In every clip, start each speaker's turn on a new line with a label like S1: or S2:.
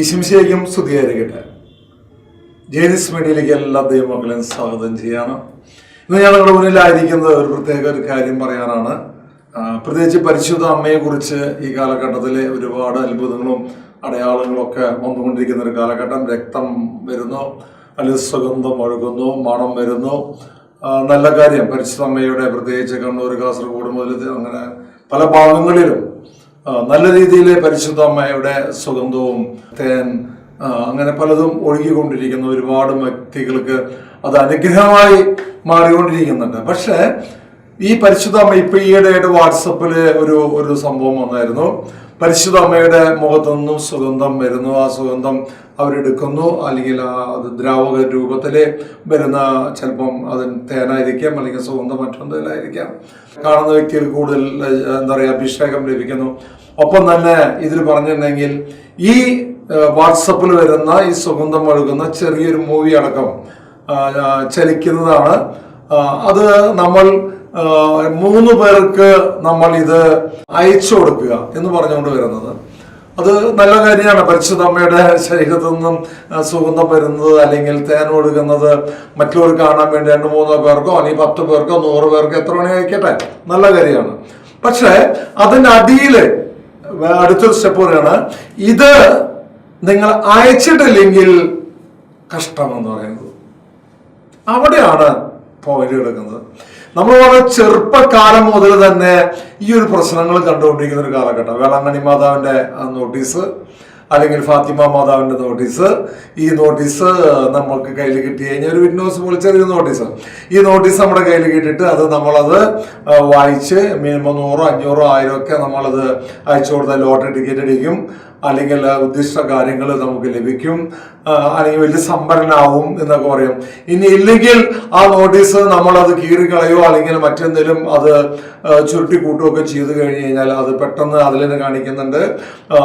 S1: ഈശംശയ്ക്കും സ്തുതിയായിരിക്കട്ടെ. ജേനിസ് മീഡിയയിലേക്ക് എല്ലാ ദൈവമക്കളെയും സ്വാഗതം ചെയ്യാണ്. ഇന്ന് ഞാൻ നിങ്ങളുടെ മുന്നിലായിരിക്കുന്നത് ഒരു പ്രത്യേക ഒരു കാര്യം പറയാനാണ്. പ്രത്യേകിച്ച് പരിശുദ്ധ അമ്മയെക്കുറിച്ച് ഈ കാലഘട്ടത്തിലെ ഒരുപാട് അത്ഭുതങ്ങളും അടയാളങ്ങളും ഒക്കെ വന്നുകൊണ്ടിരിക്കുന്ന ഒരു കാലഘട്ടം രക്തം വരുന്നു അല്ലെങ്കിൽ സുഗന്ധം ഒഴുകുന്നു മണം വരുന്നു. നല്ല കാര്യം പരിശുദ്ധ അമ്മയുടെ പ്രത്യേകിച്ച് കണ്ണൂർ കാസർഗോഡ് മുതൽ അങ്ങനെ പല ഭാഗങ്ങളിലും നല്ല രീതിയിൽ പരിശുദ്ധ അമ്മയുടെ സുഗന്ധവും തേൻ അങ്ങനെ പലതും ഒഴുകിക്കൊണ്ടിരിക്കുന്ന ഒരുപാട് വ്യക്തികൾക്ക് അത് അനുഗ്രഹമായി മാറിക്കൊണ്ടിരിക്കുന്നുണ്ട്. പക്ഷേ ഈ പരിശുദ്ധ അമ്മ ഇപ്പൊ ഈയിടെയായിട്ട് വാട്സപ്പിൽ ഒരു ഒരു സംഭവം വന്നായിരുന്നു. പരിശുദ്ധ അമ്മയുടെ മുഖത്തുനിന്നും സുഗന്ധം വരുന്നു. ആ സുഗന്ധം അവരെടുക്കുന്നു. അല്ലെങ്കിൽ അത് ദ്രാവക രൂപത്തിൽ വരുന്ന ചിലപ്പം അത് തേനായിരിക്കാം അല്ലെങ്കിൽ സുഗന്ധം മറ്റൊന്നിലായിരിക്കാം കാണുന്ന വ്യക്തികൾ കൂടുതൽ എന്താ പറയുക അഭിഷേകം ലഭിക്കുന്നു. ഒപ്പം തന്നെ ഇതിൽ പറഞ്ഞിട്ടുണ്ടെങ്കിൽ ഈ വാട്സപ്പിൽ വരുന്ന ഈ സുഗന്ധം ഒഴുകുന്ന ചെറിയൊരു മൂവി അടക്കം ചലിക്കുന്നതാണ്. അത് നമ്മൾ മൂന്ന് പേർക്ക് നമ്മൾ ഇത് അയച്ചു കൊടുക്കുക എന്ന് പറഞ്ഞുകൊണ്ട് വരുന്നത്. അത് നല്ല കാര്യമാണ്. പരിശുദ്ധ അമ്മയുടെ ശരീരത്തിൽ നിന്നും സുഗന്ധം വരുന്നത് അല്ലെങ്കിൽ തേൻ ഒഴുകുന്നത് മറ്റുള്ളവർ കാണാൻ വേണ്ടി രണ്ട് മൂന്നോ പേർക്കോ അല്ലെങ്കിൽ പത്ത് പേർക്കോ നൂറ് പേർക്കോ എത്ര മണി കഴിക്കട്ടെ നല്ല കാര്യമാണ്. പക്ഷേ അതിന്റെ അടിയിൽ അടുത്തൊരു സ്റ്റെപ്പ് പറയാണ് ഇത് നിങ്ങൾ അയച്ചിട്ടില്ലെങ്കിൽ കഷ്ടമെന്ന് പറയുന്നത്. അവിടെയാണ് പോയിന്റ് കിടക്കുന്നത് നമ്മൾ വളരെ ചെറുപ്പകാലം മുതൽ തന്നെ ഈ ഒരു പ്രശ്നങ്ങൾ കണ്ടുകൊണ്ടിരിക്കുന്ന ഒരു കാലഘട്ടം. വേളാങ്കണ്ണി മാതാവിന്റെ നോട്ടീസ് അല്ലെങ്കിൽ ഫാത്തിമ മാതാവിന്റെ നോട്ടീസ് ഈ നോട്ടീസ് നമുക്ക് കയ്യിൽ കിട്ടി കഴിഞ്ഞാൽ ഒരു വിറ്റ്നോസ് പോലെ ചെറിയ നോട്ടീസ് ഈ നോട്ടീസ് നമ്മുടെ കയ്യിൽ കിട്ടിയിട്ട് അത് നമ്മളത് വായിച്ച് മിനിമം നൂറോ അഞ്ഞൂറോ ആയിരം ഒക്കെ നമ്മളത് അയച്ചു കൊടുത്താൽ ലോട്ടറി ടിക്കറ്റ് അടിക്കും. അല്ലെങ്കിൽ ഉദ്ദിഷ്ട കാര്യങ്ങൾ നമുക്ക് ലഭിക്കും. അല്ലെങ്കിൽ വലിയ സംഭരണമാവും എന്നൊക്കെ പറയും. ഇനി ഇല്ലെങ്കിൽ ആ നോട്ടീസ് നമ്മളത് കീറിക്കളയോ അല്ലെങ്കിൽ മറ്റെന്തെങ്കിലും അത് ചുരുട്ടി ചുരുട്ടി കൂട്ടുകയൊക്കെ ചെയ്തു കഴിഞ്ഞു കഴിഞ്ഞാൽ അത് പെട്ടെന്ന് അതിൽ തന്നെ കാണിക്കുന്നുണ്ട്.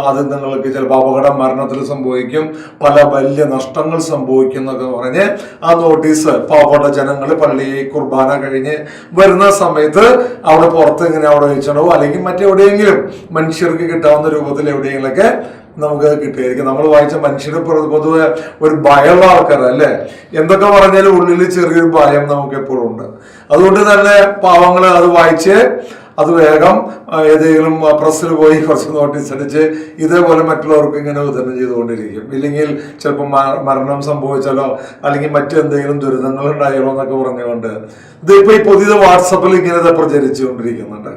S1: അത് നിങ്ങൾക്ക് ചിലപ്പോൾ അപകടം മരണത്തിൽ സംഭവിക്കും പല വലിയ നഷ്ടങ്ങൾ സംഭവിക്കും എന്നൊക്കെ പറഞ്ഞ് ആ നോട്ടീസ് പാവപ്പെട്ട ജനങ്ങൾ പള്ളി കുർബാന കഴിഞ്ഞ് വരുന്ന സമയത്ത് അവിടെ പുറത്ത് ഇങ്ങനെ അവിടെ വെച്ചിട്ടുണ്ടാവും അല്ലെങ്കിൽ മറ്റെവിടെയെങ്കിലും മനുഷ്യർക്ക് കിട്ടാവുന്ന രൂപത്തിൽ എവിടെയെങ്കിലൊക്കെ നമുക്ക് കിട്ടിയായിരിക്കും. നമ്മൾ വായിച്ച മനുഷ്യരെ പൊതുവെ ഒരു ഭയമുള്ള ആൾക്കാരല്ലേ എന്തൊക്കെ പറഞ്ഞാലും ഉള്ളിൽ ചെറിയൊരു ഭയം നമുക്ക് എപ്പോഴും ഉണ്ട്. അതുകൊണ്ട് തന്നെ പാവങ്ങൾ അത് വായിച്ച് അത് വേഗം ഏതെങ്കിലും പ്രസ്സിൽ പോയി കുറച്ച് നോട്ടീസ് അടിച്ച് ഇതേപോലെ മറ്റുള്ളവർക്ക് ഇങ്ങനെ വിതരണം ചെയ്തുകൊണ്ടിരിക്കും. ഇല്ലെങ്കിൽ ചിലപ്പോൾ മരണം സംഭവിച്ചാലോ അല്ലെങ്കിൽ മറ്റെന്തെങ്കിലും ദുരിതങ്ങൾ ഉണ്ടായാലോ എന്നൊക്കെ പറഞ്ഞുകൊണ്ട് ഇതിപ്പോ ഈ പുതിയത് വാട്സപ്പിൽ ഇങ്ങനെ പ്രചരിച്ചുകൊണ്ടിരിക്കുന്നുണ്ട്.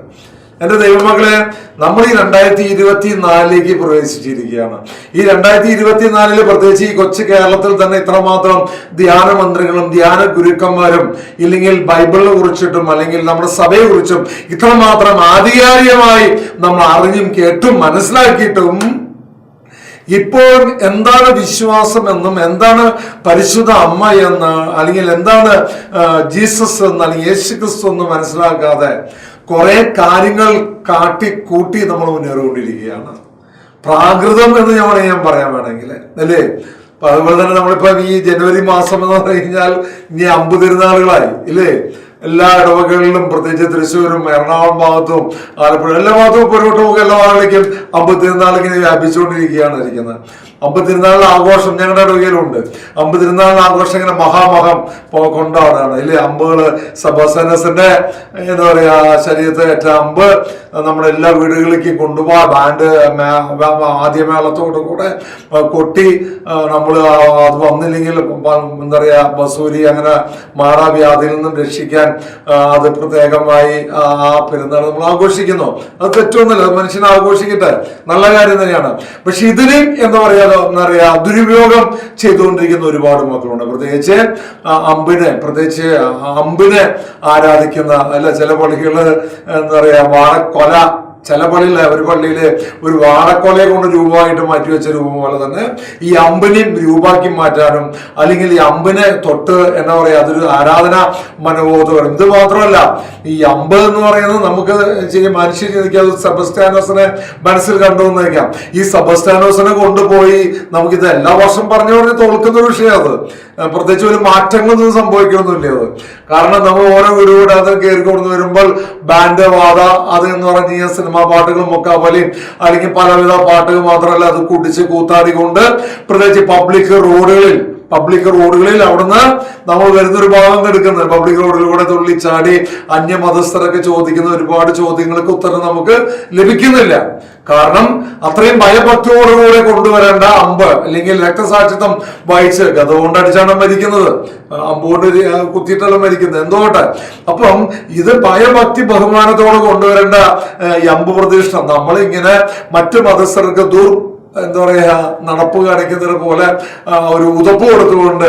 S1: എന്റെ ദൈവമക്കളെ നമ്മൾ ഈ രണ്ടായിരത്തി ഇരുപത്തി നാലിലേക്ക് പ്രവേശിച്ചിരിക്കുകയാണ്. ഈ രണ്ടായിരത്തി ഇരുപത്തി നാലിൽ പ്രത്യേകിച്ച് ഈ കൊച്ചു കേരളത്തിൽ തന്നെ ഇത്രമാത്രം ധ്യാന മന്ത്രികളും ധ്യാന ഗുരുക്കന്മാരും ഇല്ലെങ്കിൽ ബൈബിളിനെ കുറിച്ചിട്ടും അല്ലെങ്കിൽ നമ്മുടെ സഭയെ കുറിച്ചും ഇത്രമാത്രം ആധികാരികമായി നമ്മൾ അറിഞ്ഞും കേട്ടും മനസ്സിലാക്കിയിട്ടും ഇപ്പോൾ എന്താണ് വിശ്വാസം എന്നും എന്താണ് പരിശുദ്ധ അമ്മ എന്ന് അല്ലെങ്കിൽ എന്താണ് ജീസസ് എന്ന് അല്ലെങ്കിൽ യേശു ക്രിസ്തു എന്ന് മനസ്സിലാക്കാതെ കുറെ കാര്യങ്ങൾ കാട്ടി കൂട്ടി നമ്മൾ മുന്നേറിക്കൊണ്ടിരിക്കുകയാണ്. പ്രാകൃതം എന്ന് ഞാൻ ഞാൻ പറയാൻ വേണമെങ്കിൽ അല്ലേ? അതുപോലെ തന്നെ നമ്മളിപ്പോ ഈ ജനുവരി മാസം എന്ന് പറഞ്ഞു കഴിഞ്ഞാൽ ഇനി അമ്പ് തിരുനാളുകളായി ഇല്ലേ? എല്ലാ ഇടവകളിലും പ്രത്യേകിച്ച് തൃശ്ശൂരും എറണാകുളം ഭാഗത്തും ആലപ്പുഴ എല്ലാ ഭാഗത്തും ഇപ്പോൾ പോകുക എല്ലാ ഭാഗങ്ങളിലേക്കും അമ്പത്തിരുന്നാളിങ്ങനെ വ്യാപിച്ചുകൊണ്ടിരിക്കുകയാണ് ഇരിക്കുന്നത്. അമ്പ് ആഘോഷം ഞങ്ങളുടെ ഇടവകയിലുണ്ട്. അമ്പ് തിരുനാളിന്റെ ആഘോഷം ഇങ്ങനെ മഹാമഹം കൊണ്ടാടാണ്. ഇല്ലേ അമ്പുകൾ സബസനസിന്റെ എന്താ പറയാ ശരീരത്തെ ഏറ്റ അമ്പ് നമ്മുടെ എല്ലാ വീടുകളിലേക്കും കൊണ്ടുപോകാം ബാൻഡ് ആദ്യ മേളത്തോടു കൂടെ കൊട്ടി നമ്മൾ അത് വന്നില്ലെങ്കിൽ എന്താ പറയാ ബസൂരി അങ്ങനെ മാറാവ്യാധിയിൽ നിന്നും രക്ഷിക്കാൻ ആ, അത് പ്രത്യേകമായി ആ പെരുന്നാൾ നമ്മൾ ആഘോഷിക്കുന്നു. അത് തെറ്റൊന്നുമില്ല മനുഷ്യൻ ആഘോഷിക്കട്ടെ. നല്ല കാര്യം തന്നെയാണ്. പക്ഷെ ഇതിന് എന്താ പറയാലോ എന്താ പറയാ ദുരുപയോഗം ചെയ്തുകൊണ്ടിരിക്കുന്ന ഒരുപാട് മക്കളുണ്ട്. പ്രത്യേകിച്ച് അമ്പിനെ പ്രത്യേകിച്ച് അമ്പിനെ ആരാധിക്കുന്ന അല്ല ചില പള്ളികൾ എന്താ പറയാ വാഴക്കൊല ചില പള്ളിയിലെ ഒരു പള്ളിയിൽ ഒരു വാഴക്കൊലയെ കൊണ്ട് രൂപമായിട്ട് മാറ്റിവെച്ച രൂപം പോലെ തന്നെ ഈ അമ്പിനെ രൂപാക്കി മാറ്റാനും അല്ലെങ്കിൽ ഈ അമ്പിനെ തൊട്ട് എന്താ പറയാ അതൊരു ആരാധന മനോബോധം ഇത് മാത്രമല്ല ഈ അമ്പ് എന്ന് പറയുന്നത് നമുക്ക് ശരി മനുഷ്യർ ചിന്തിക്കാതെ സെബസ്റ്റാനോസിനെ മനസ്സിൽ കണ്ടുവന്നേക്കാം ഈ സെബസ്റ്റാനോസിനെ കൊണ്ടുപോയി നമുക്കിത് എല്ലാ വർഷം പറഞ്ഞു പറഞ്ഞ് തോൽക്കുന്ന ഒരു വിഷയം അത്. പ്രത്യേകിച്ച് ഒരു മാറ്റങ്ങളൊന്നും സംഭവിക്കണമെന്നില്ല അത്. കാരണം നമ്മൾ ഓരോ വീടുകൂടെ അത് കയറി കൊടുത്ത് വരുമ്പോൾ ബാൻഡ് വാദ അത് എന്ന് പറഞ്ഞു കഴിഞ്ഞാൽ സിനിമാ പാട്ടുകളും മുക്കാവലിയും അല്ലെങ്കിൽ പലവിധ പാട്ടുകൾ മാത്രമല്ല അത് കുടിച്ച് കൂത്താടിക്കൊണ്ട് പ്രത്യേകിച്ച് പബ്ലിക് റോഡുകളിൽ പബ്ലിക് റോഡുകളിൽ അവിടുന്ന് നമ്മൾ വരുന്ന ഒരു ഭാഗം എടുക്കുന്നത് പബ്ലിക് റോഡിലൂടെ തുള്ളിച്ചാടി അന്യമതസ്ഥരൊക്കെ ചോദിക്കുന്ന ഒരുപാട് ചോദ്യങ്ങൾക്ക് ഉത്തരം നമുക്ക് ലഭിക്കുന്നില്ല. കാരണം അത്രയും ഭയഭക്തിയോടുകൂടെ കൊണ്ടുവരേണ്ട അമ്പ് അല്ലെങ്കിൽ രക്തസാക്ഷിത്വം വായിച്ച് ഗത കൊണ്ടടിച്ചാണ് മരിക്കുന്നത്. അമ്പുകൊണ്ട് കുത്തിയിട്ടല്ല മരിക്കുന്നത്. എന്തുകൊണ്ട്? അപ്പം ഇത് ഭയഭക്തി ബഹുമാനത്തോടെ കൊണ്ടുവരേണ്ട ഈ അമ്പ് പ്രതിഷ്ഠ. നമ്മളിങ്ങനെ മറ്റു മതസ്ഥർക്ക് ദൂർ എന്താ പറയാ നടപ്പ് കാണിക്കുന്നത് പോലെ ഒരു ഉതപ്പ് കൊടുത്തുകൊണ്ട്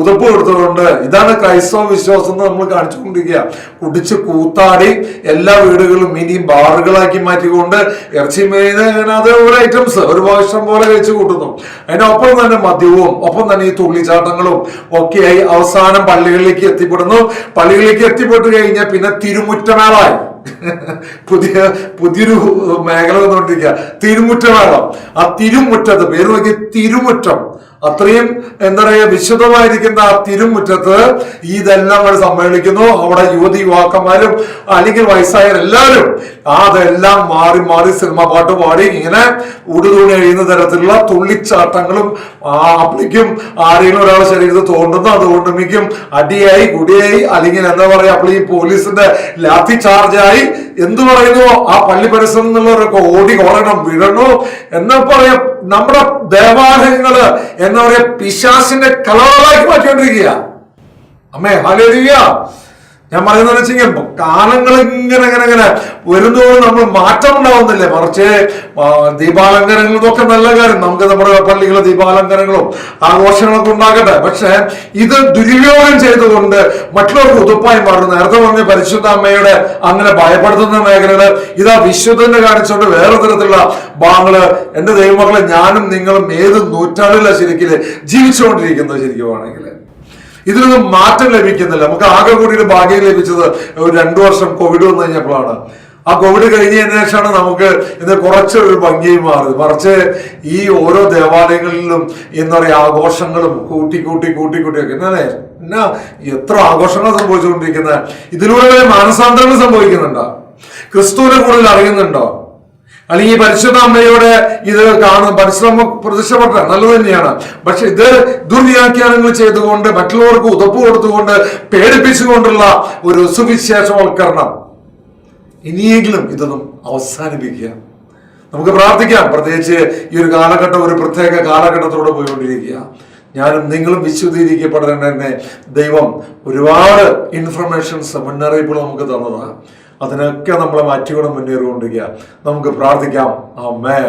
S1: ഉതപ്പ് കൊടുത്തുകൊണ്ട് ഇതാണ് ക്രൈസ്തവ വിശ്വാസം എന്ന് നമ്മൾ കാണിച്ചുകൊണ്ടിരിക്കുക. കുടിച്ച് കൂത്താടി എല്ലാ വീടുകളും ഇനിയും ബാറുകളാക്കി മാറ്റിക്കൊണ്ട് ഇറച്ചി മീൻ അത് ഒരു ഐറ്റംസ് ഒരു ഭക്ഷണം പോലെ കഴിച്ചു കൂട്ടുന്നു. അതിനൊപ്പം തന്നെ മദ്യവും ഒപ്പം തന്നെ ഈ തുള്ളിച്ചാട്ടങ്ങളും ഒക്കെയായി അവസാനം പള്ളികളിലേക്ക് എത്തിപ്പെടുന്നു. പള്ളികളിലേക്ക് എത്തിപ്പെട്ടു കഴിഞ്ഞാൽ പിന്നെ തിരുമുറ്റമേളായി പുതിയ പുതിയൊരു മേഖല വന്നുകൊണ്ടിരിക്കുക തിരുമുറ്റമേളം ആ തിരുമുറ്റത്ത് പേര് നോക്കി തിരുമുറ്റം. അത്രയും എന്താ പറയുക വിശുദ്ധമായിരിക്കുന്ന ആ തിരുമുറ്റത്ത് ഇതെല്ലാം അവർ സമ്മേളിക്കുന്നു. അവിടെ യുവതി യുവാക്കന്മാരും അല്ലെങ്കിൽ വയസ്സായവർ എല്ലാവരും അതെല്ലാം മാറി മാറി സിനിമ പാട്ട് പാടി ഇങ്ങനെ ഉടുതൂണി എഴുതുന്ന തരത്തിലുള്ള തുള്ളിച്ചാട്ടങ്ങളും ആ അപ്പളിക്കും ആരെങ്കിലും ഒരാളെ ശരീരത്തിൽ തോണ്ടുന്നു. അതുകൊണ്ട് മിക്കും അടിയായി കുടിയായി അല്ലെങ്കിൽ എന്താ പറയാ അപ്പോൾ ഈ പോലീസിന്റെ ലാത്തി ചാർജായി എന്തു പറയുന്നു? ആ പള്ളി പരിസരം എന്നുള്ളവരൊക്കെ ഓടി ഓടണം വിടണു? എന്നാ പറയാ നമ്മുടെ ദേവാലയങ്ങൾ എന്താ പറയാ പിശാസിന്റെ കലകളാക്കി മാറ്റിക്കൊണ്ടിരിക്കുക അമ്മേ ഹാലേലിയ ഞാൻ പറയുന്നത് കഴിഞ്ഞാൽ കാലങ്ങൾ ഇങ്ങനെ ഇങ്ങനെ ഇങ്ങനെ വരുന്നതോട് നമ്മൾ മാറ്റം ഉണ്ടാവുന്നില്ലേ? മറിച്ച് ദീപാലങ്കരങ്ങളൊക്കെ നല്ല കാര്യം. നമുക്ക് നമ്മുടെ പള്ളികളും ദീപാലങ്കരങ്ങളും ആഘോഷങ്ങളൊക്കെ ഉണ്ടാകട്ടെ. പക്ഷെ ഇത് ദുരുപയോഗം ചെയ്തുകൊണ്ട് മറ്റുള്ളവർക്ക് ഉതുപ്പായി മാറുന്നു. നേരത്തെ പറഞ്ഞ പരിശുദ്ധ അമ്മയുടെ അങ്ങനെ ഭയപ്പെടുത്തുന്ന മേഖലകൾ ഇതാ വിശുദ്ധനെ കാണിച്ചുകൊണ്ട് വേറെ തരത്തിലുള്ള ഭാഗങ്ങൾ എന്റെ ദൈവമക്കളെ ഞാനും നിങ്ങളും ഏത് നൂറ്റാണ്ടിലാണ് ശരിക്കും ജീവിച്ചുകൊണ്ടിരിക്കുന്നത് ശരിക്കും ആണെങ്കിൽ ഇതിനൊന്നും മാറ്റം ലഭിക്കുന്നില്ല. നമുക്ക് ആകെ കൂടി ഒരു ഭാഗ്യം ലഭിച്ചത് ഒരു രണ്ടു വർഷം കോവിഡ് വന്നു കഴിഞ്ഞപ്പോഴാണ്. ആ കോവിഡ് കഴിഞ്ഞതിന് ശേഷമാണ് നമുക്ക് ഇന്ന് കുറച്ചൊരു ഭംഗിയും മാറുന്നത് മറിച്ച് ഈ ഓരോ ദേവാലയങ്ങളിലും എന്താ പറയുക ആഘോഷങ്ങളും കൂട്ടി കൂട്ടി കൂട്ടി കൂട്ടിയൊക്കെ എന്നാലേ എന്നാ എത്ര ആഘോഷങ്ങൾ സംഭവിച്ചുകൊണ്ടിരിക്കുന്നത്? ഇതിലൂടെ മാനസാന്തരങ്ങൾ സംഭവിക്കുന്നുണ്ടോ? ക്രിസ്തുവിനെ കൂടുതൽ അറിയുന്നുണ്ടോ? അല്ലെങ്കിൽ പരിശുദ്ധ അമ്മയോടെ ഇത് കാണുന്ന പരിശ്രമം പ്രതിഷ്ഠപ്പെട്ട നല്ലത് തന്നെയാണ്. പക്ഷെ ഇത് ദുർവ്യാഖ്യാനങ്ങൾ ചെയ്തുകൊണ്ട് മറ്റുള്ളവർക്ക് ഉതപ്പ് കൊടുത്തുകൊണ്ട് പേടിപ്പിച്ചുകൊണ്ടുള്ള ഒരു സുവിശേഷവൽക്കരണം. ഇനിയെങ്കിലും ഇതൊന്നും അവസാനിപ്പിക്കുക. നമുക്ക് പ്രാർത്ഥിക്കാം. പ്രത്യേകിച്ച് ഈ ഒരു കാലഘട്ടം ഒരു പ്രത്യേക കാലഘട്ടത്തിലൂടെ പോയിക്കൊണ്ടിരിക്കുക. ഞാനും നിങ്ങളും വിശുദ്ധീകരിക്കപ്പെടേണ്ട തന്നെ ദൈവം ഒരുപാട് ഇൻഫർമേഷൻസ് മുന്നറിയിപ്പുകൾ നമുക്ക് തന്നതാണ്. അതിനൊക്കെ നമ്മളെ മാറ്റിക്കൊണ്ട് മുന്നേറിക്കൊണ്ടിരിക്കുക. നമുക്ക് പ്രാർത്ഥിക്കാം. അമ്മേ